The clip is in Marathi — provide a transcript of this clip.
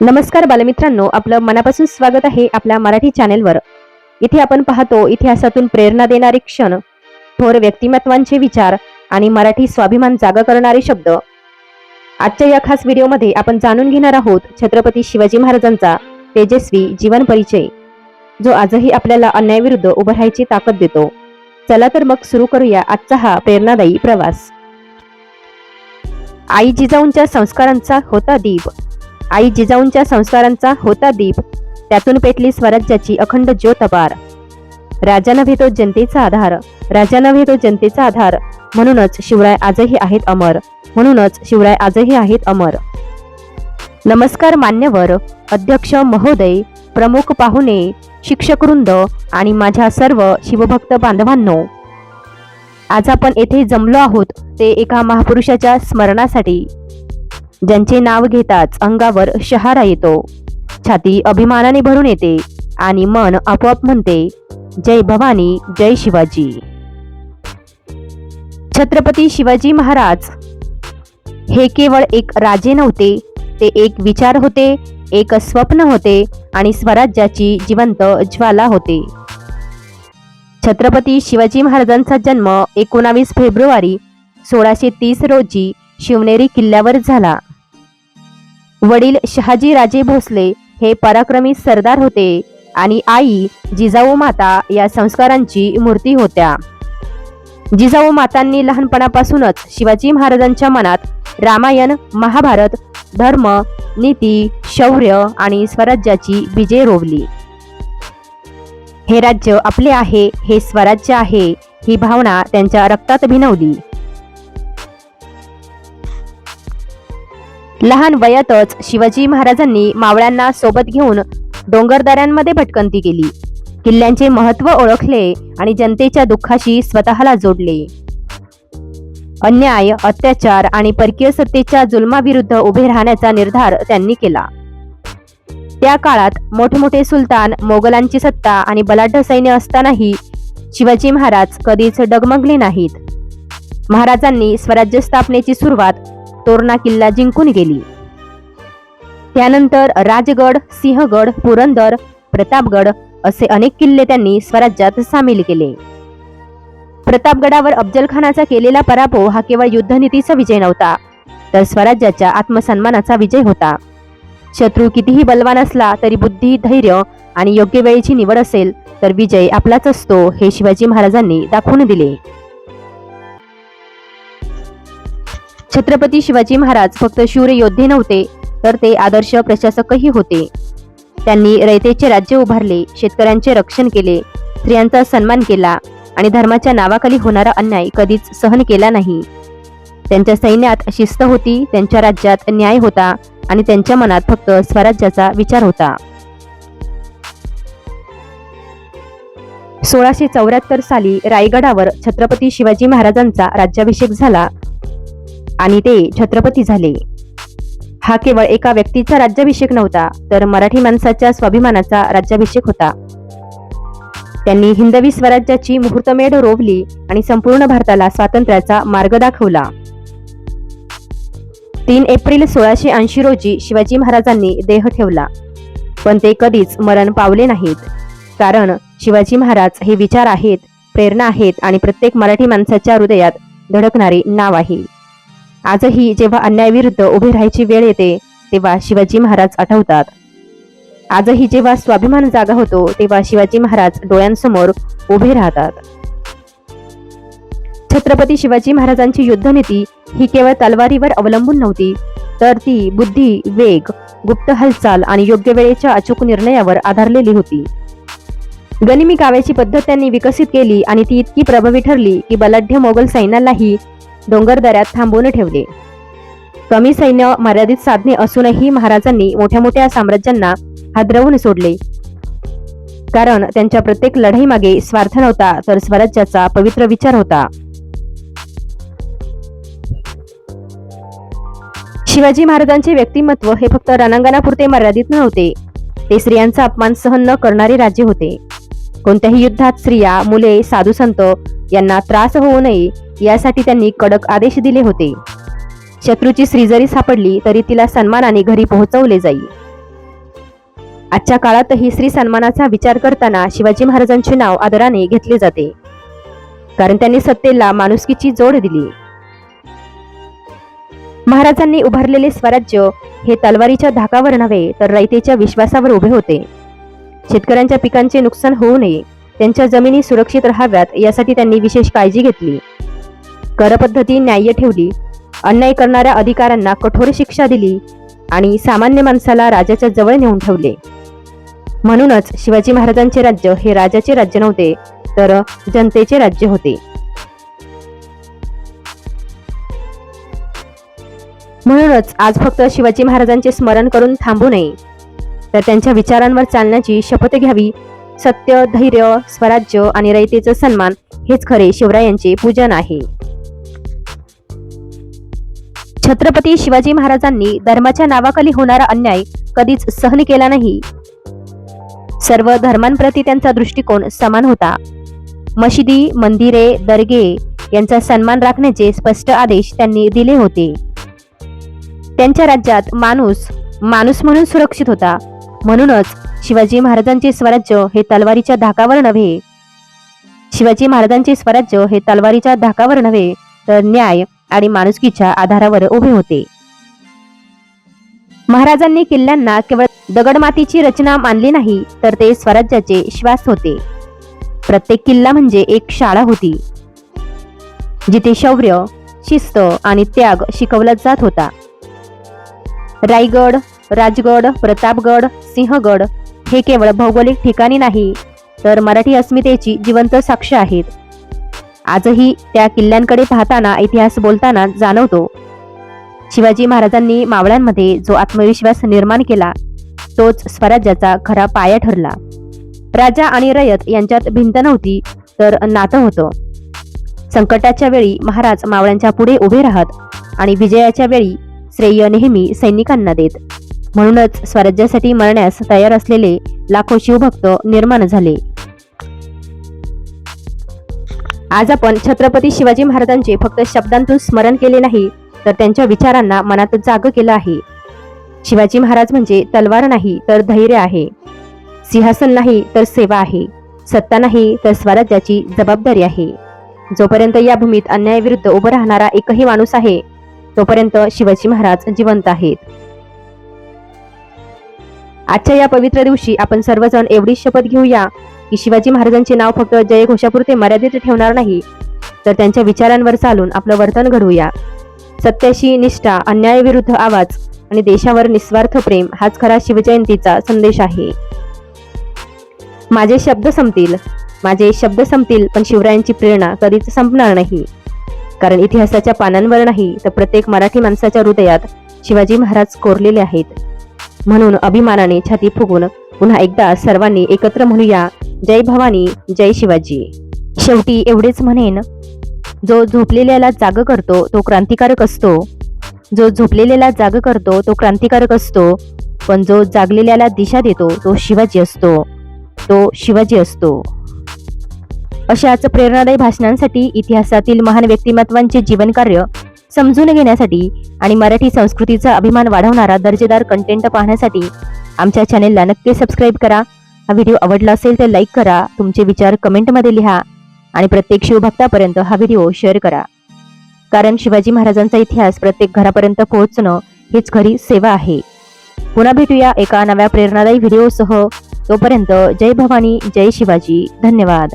नमस्कार बालमित्रांनो आपलं मनापासून स्वागत आहे आपल्या मराठी चॅनेलवर. इथे आपण पाहतो इतिहासातून प्रेरणा देणारे क्षण थोर व्यक्तिमत्वांचे विचार आणि मराठी स्वाभिमान जागा करणारे शब्द. आजच्या या खास व्हिडिओमध्ये आपण जाणून घेणार आहोत छत्रपती शिवाजी महाराजांचा तेजस्वी जीवन परिचय जो आजही आपल्याला अन्यायाविरुद्ध उभं राहायची ताकद देतो. चला तर मग सुरू करूया आजचा हा प्रेरणादायी प्रवास. आई जिजाऊंच्या संस्कारांचा होता दीप. आई जिजाऊंच्या संस्कारांचा होता दीप. त्यातून पेटली स्वराज्याची अखंड ज्योत अपार. राजा नव्हे तो जनतेचा आधार. राजा नव्हे तो जनतेचा आधार. म्हणूनच शिवराय आजही आहेत अमर. म्हणूनच शिवराय आजही आहेत अमर. नमस्कार मान्यवर अध्यक्ष महोदय प्रमुख पाहुणे शिक्षकवृंद आणि माझ्या सर्व शिवभक्त बांधवांनो. आज आपण येथे जमलो आहोत ते एका महापुरुषाच्या स्मरणासाठी. ज्यांचे नाव घेताच अंगावर शहारा येतो. छाती अभिमानाने भरून येते आणि मन आपोआप म्हणते जय भवानी जय शिवाजी. छत्रपती शिवाजी महाराज हे केवळ एक राजे नव्हते ते एक विचार होते एक स्वप्न होते आणि स्वराज्याची जिवंत ज्वाला होते. छत्रपती शिवाजी महाराजांचा जन्म एकोणावीस फेब्रुवारी सोळाशे तीस रोजी शिवनेरी किल्ल्यावर झाला. वडील शहाजी राजे भोसले हे पराक्रमी सरदार होते आणि आई जिजाऊ माता या संस्कारांची मूर्ती होत्या. जिजाऊ मातांनी लहानपणापासूनच शिवाजी महाराजांच्या मनात रामायण महाभारत धर्म नीती शौर्य आणि स्वराज्याची बीजे रोवली. हे राज्य आपले आहे हे स्वराज्य आहे ही भावना त्यांच्या रक्तात भिनवली. लहान वयातच शिवाजी महाराजांनी मावळ्यांना सोबत घेऊन डोंगरदऱ्यांमध्ये भटकंती केली. किल्ल्यांचे महत्त्व ओळखले आणि जनतेच्या दुःखाशी स्वतःला जोडले. अन्याय अत्याचार आणि परकीय सत्तेच्या जुलमाविरुद्ध उभे राहण्याचा निर्धार त्यांनी केला. त्या काळात मोठमोठे सुलतान मोगलांची सत्ता आणि बलाढ्य सैन्य असतानाही शिवाजी महाराज कधीच डगमगले नाहीत. महाराजांनी स्वराज्य स्थापनेची सुरुवात तोरणा किल्ला जिंकून गेली. त्यानंतर राजगड सिंहगड पुरंदर प्रतापगड असे अनेक किल्ले त्यांनी स्वराज्यात सामील केले. प्रतापगडावर अफजलखानाचा केलेला पराभव हा केवळ युद्धनीतीचा विजय नव्हता तर स्वराज्याच्या आत्मसन्मानाचा विजय होता. शत्रू कितीही बलवान असला तरी बुद्धी धैर्य आणि योग्य वेळेची निवड असेल तर विजय आपलाच असतो हे शिवाजी महाराजांनी दाखवून दिले. छत्रपती शिवाजी महाराज फक्त शूर योद्धे नव्हते तर ते आदर्श प्रशासकही होते. त्यांनी रयतेचे राज्य उभारले शेतकऱ्यांचे रक्षण केले स्त्रियांचा सन्मान केला आणि धर्माच्या नावाखाली होणारा अन्याय कधीच सहन केला नाही. त्यांच्या सैन्यात शिस्त होती त्यांच्या राज्यात न्याय होता आणि त्यांच्या मनात फक्त स्वराज्याचा विचार होता. सोळाशे चौऱ्याहत्तर साली रायगडावर छत्रपती शिवाजी महाराजांचा राज्याभिषेक झाला. आणि ते छत्रपती झाले. हा केवळ एका व्यक्तीचा राज्याभिषेक नव्हता तर मराठी माणसाच्या स्वाभिमानाचा राज्याभिषेक होता. त्यांनी हिंदवी स्वराज्याची मुहूर्तमेढ रोवली आणि संपूर्ण भारताला स्वातंत्र्याचा मार्ग दाखवला. तीन एप्रिल सोळाशे ऐंशी रोजी शिवाजी महाराजांनी देह ठेवला. पण ते कधीच मरण पावले नाहीत. कारण शिवाजी महाराज हे विचार आहेत प्रेरणा आहेत आणि प्रत्येक मराठी माणसाच्या हृदयात धडकणारे नाव आहे. आजही जेव्हा अन्यायाविरुद्ध उभे राहायची वेळ येते तेव्हा शिवाजी महाराज आठवतात. आजही जेव्हा स्वाभिमान जागा होतो तेव्हा शिवाजी महाराज डोळ्यांसमोर उभे राहतात. छत्रपती शिवाजी महाराजांची युद्धनीती ही केवळ तलवारीवर अवलंबून नव्हती तर ती बुद्धी वेग गुप्त हालचाल आणि योग्य वेळेच्या अचूक निर्णयावर आधारलेली होती. गनिमी काव्याची पद्धत त्यांनी विकसित केली आणि ती इतकी प्रभावी ठरली की बलाढ्य मोगल सैन्यालाही डोंगरदऱ्यात थांबवून ठेवले. कमी सैन्य मर्यादित साधने असूनही महाराजांनी मोठ्या मोठ्या साम्राज्यांना हादरवून सोडले. कारण त्यांच्या प्रत्येक लढाईमागे स्वार्थ नव्हता तर स्वराज्याचा पवित्र विचार होता. शिवाजी महाराजांचे व्यक्तिमत्व हे फक्त रणांगणापुरते मर्यादित नव्हते. ते स्त्रियांचा अपमान सहन न करणारे राज्य होते. कोणत्याही युद्धात स्त्रिया मुले साधू संत यांना त्रास होऊ नये यासाठी त्यांनी कडक आदेश दिले होते. शत्रूची स्त्री जरी सापडली तरी तिला सन्मानाने घरी पोहोचवले जाईल आजच्या काळातही स्त्री सन्मानाचा विचार करताना शिवाजी महाराजांचे नाव आदराने घेतले जाते. कारण त्यांनी सत्तेला माणुसकीची जोड दिली. महाराजांनी उभारलेले स्वराज्य हे तलवारीच्या धाकावर नव्हे तर रयतेच्या विश्वासावर उभे होते. शेतकऱ्यांच्या पिकांचे नुकसान होऊ नये त्यांच्या जमिनी सुरक्षित राहाव्यात यासाठी त्यांनी विशेष काळजी घेतली. करपद्धती न्याय्य ठेवली अन्याय करणाऱ्या अधिकाऱ्यांना कठोर शिक्षा दिली आणि सामान्य माणसाला राजाच्या जवळ नेऊन ठेवले. म्हणूनच शिवाजी महाराजांचे राज्य हे राजाचे राज्य नव्हते तर जनतेचे राज्य होते. म्हणूनच आज फक्त शिवाजी महाराजांचे स्मरण करून थांबू नये तर त्यांच्या विचारांवर चालण्याची शपथ घ्यावी. सत्य धैर्य स्वराज्य आणि रयतेचा सन्मान हेच खरे शिवरायांचे पूजन आहे. छत्रपती शिवाजी महाराजांनी धर्माच्या नावाखाली होणारा अन्याय कधीच सहन केला नाही. सर्व धर्मांप्रती त्यांचा दृष्टिकोन समान होता. मशिदी मंदिरे दर्गे यांचा सन्मान राखण्याचे स्पष्ट आदेश त्यांनी दिले होते. त्यांच्या राज्यात माणूस माणूस म्हणून सुरक्षित होता. म्हणूनच शिवाजी महाराजांचे स्वराज्य हे तलवारीच्या धाकावर नव्हे. शिवाजी महाराजांचे स्वराज्य हे तलवारीच्या धाकावर नव्हे तर न्याय आणि माणुसकीच्या आधारावर उभे होते. महाराजांनी किल्ल्यांना केवळ दगडमातीची रचना मानली नाही तर ते स्वराज्याचे श्वास होते. प्रत्येक किल्ला म्हणजे एक शाळा होती जिथे शौर्य शिस्त आणि त्याग शिकवला जात होता. रायगड राजगड प्रतापगड सिंहगड हे केवळ भौगोलिक ठिकाणी नाही तर मराठी अस्मितेची जिवंत साक्ष आहेत. आजही त्या किल्ल्यांकडे पाहताना इतिहास बोलताना जाणवतो. शिवाजी महाराजांनी मावळ्यांमध्ये जो आत्मविश्वास निर्माण केला तोच स्वराज्याचा खरा पाया ठरला. राजा आणि रयत यांच्यात भिंत नव्हती तर नातं होतं. संकटाच्या वेळी महाराज मावळ्यांच्या पुढे उभे राहत आणि विजयाच्या वेळी श्रेय नेहमी सैनिकांना देत. म्हणूनच स्वराज्यासाठी मरण्यास तयार असलेले लाखो शिवभक्त निर्माण झाले. आज आपण छत्रपती शिवाजी महाराजांचे फक्त शब्दांतून स्मरण केले नाही तर त्यांच्या विचारांना मनात जाग केलं आहे. शिवाजी महाराज म्हणजे तलवार नाही तर धैर्य आहे. सिंहासन नाही तर सेवा आहे. सत्ता नाही तर स्वराज्याची जबाबदारी आहे. जोपर्यंत या भूमीत अन्यायाविरुद्ध उभं राहणारा एकही माणूस आहे तोपर्यंत शिवाजी महाराज जिवंत आहेत. आजच्या या पवित्र दिवशी आपण सर्वजण एवढी शपथ घेऊया की शिवाजी महाराजांचे नाव फक्त जयघोषापुरते मर्यादित ठेवणार नाही तर त्यांच्या विचारांवर चालून आपलं वर्तन घडवूया. सत्याशी निष्ठा अन्यायाविरुद्ध आवाज आणि देशावर निस्वार्थ प्रेम हाच खरा शिवजयंतीचा संदेश आहे. माझे शब्द संपतील. माझे शब्द संपतील पण शिवरायांची प्रेरणा कधीच संपणार नाही. कारण इतिहासाच्या पानांवर नाही तर प्रत्येक मराठी माणसाच्या हृदयात शिवाजी महाराज कोरलेले आहेत. म्हणून अभिमानाने छाती फुगून पुन्हा एकदा सर्वांनी एकत्र म्हणूया जय भवानी जय शिवाजी. शेवटी एवढेच म्हणेन जो झोपलेल्याला जाग करतो तो क्रांतिकारक असतो. जो झोपलेल्याला जाग करतो तो क्रांतिकारक असतो. पण जो जागलेल्याला दिशा देतो तो शिवाजी असतो. तो शिवाजी असतो. अशाच प्रेरणादायी भाषणांसाठी इतिहासातील महान व्यक्तिमत्वांचे जीवनकार्य समजून घेण्यासाठी आणि मराठी संस्कृतीचा अभिमान वाढवणारा दर्जेदार कंटेंट पाहण्यासाठी आमच्या चॅनेलला नक्की सबस्क्राईब करा. हा व्हिडिओ आवडला असेल तर लाईक करा तुमचे विचार कमेंटमध्ये लिहा आणि प्रत्येक शिवभक्तापर्यंत हा व्हिडिओ शेअर करा. कारण शिवाजी महाराजांचा इतिहास प्रत्येक घरापर्यंत पोहोचणं हीच खरी सेवा आहे. पुन्हा भेटूया एका नव्या प्रेरणादायी व्हिडिओसह. तोपर्यंत जय भवानी जय शिवाजी. धन्यवाद.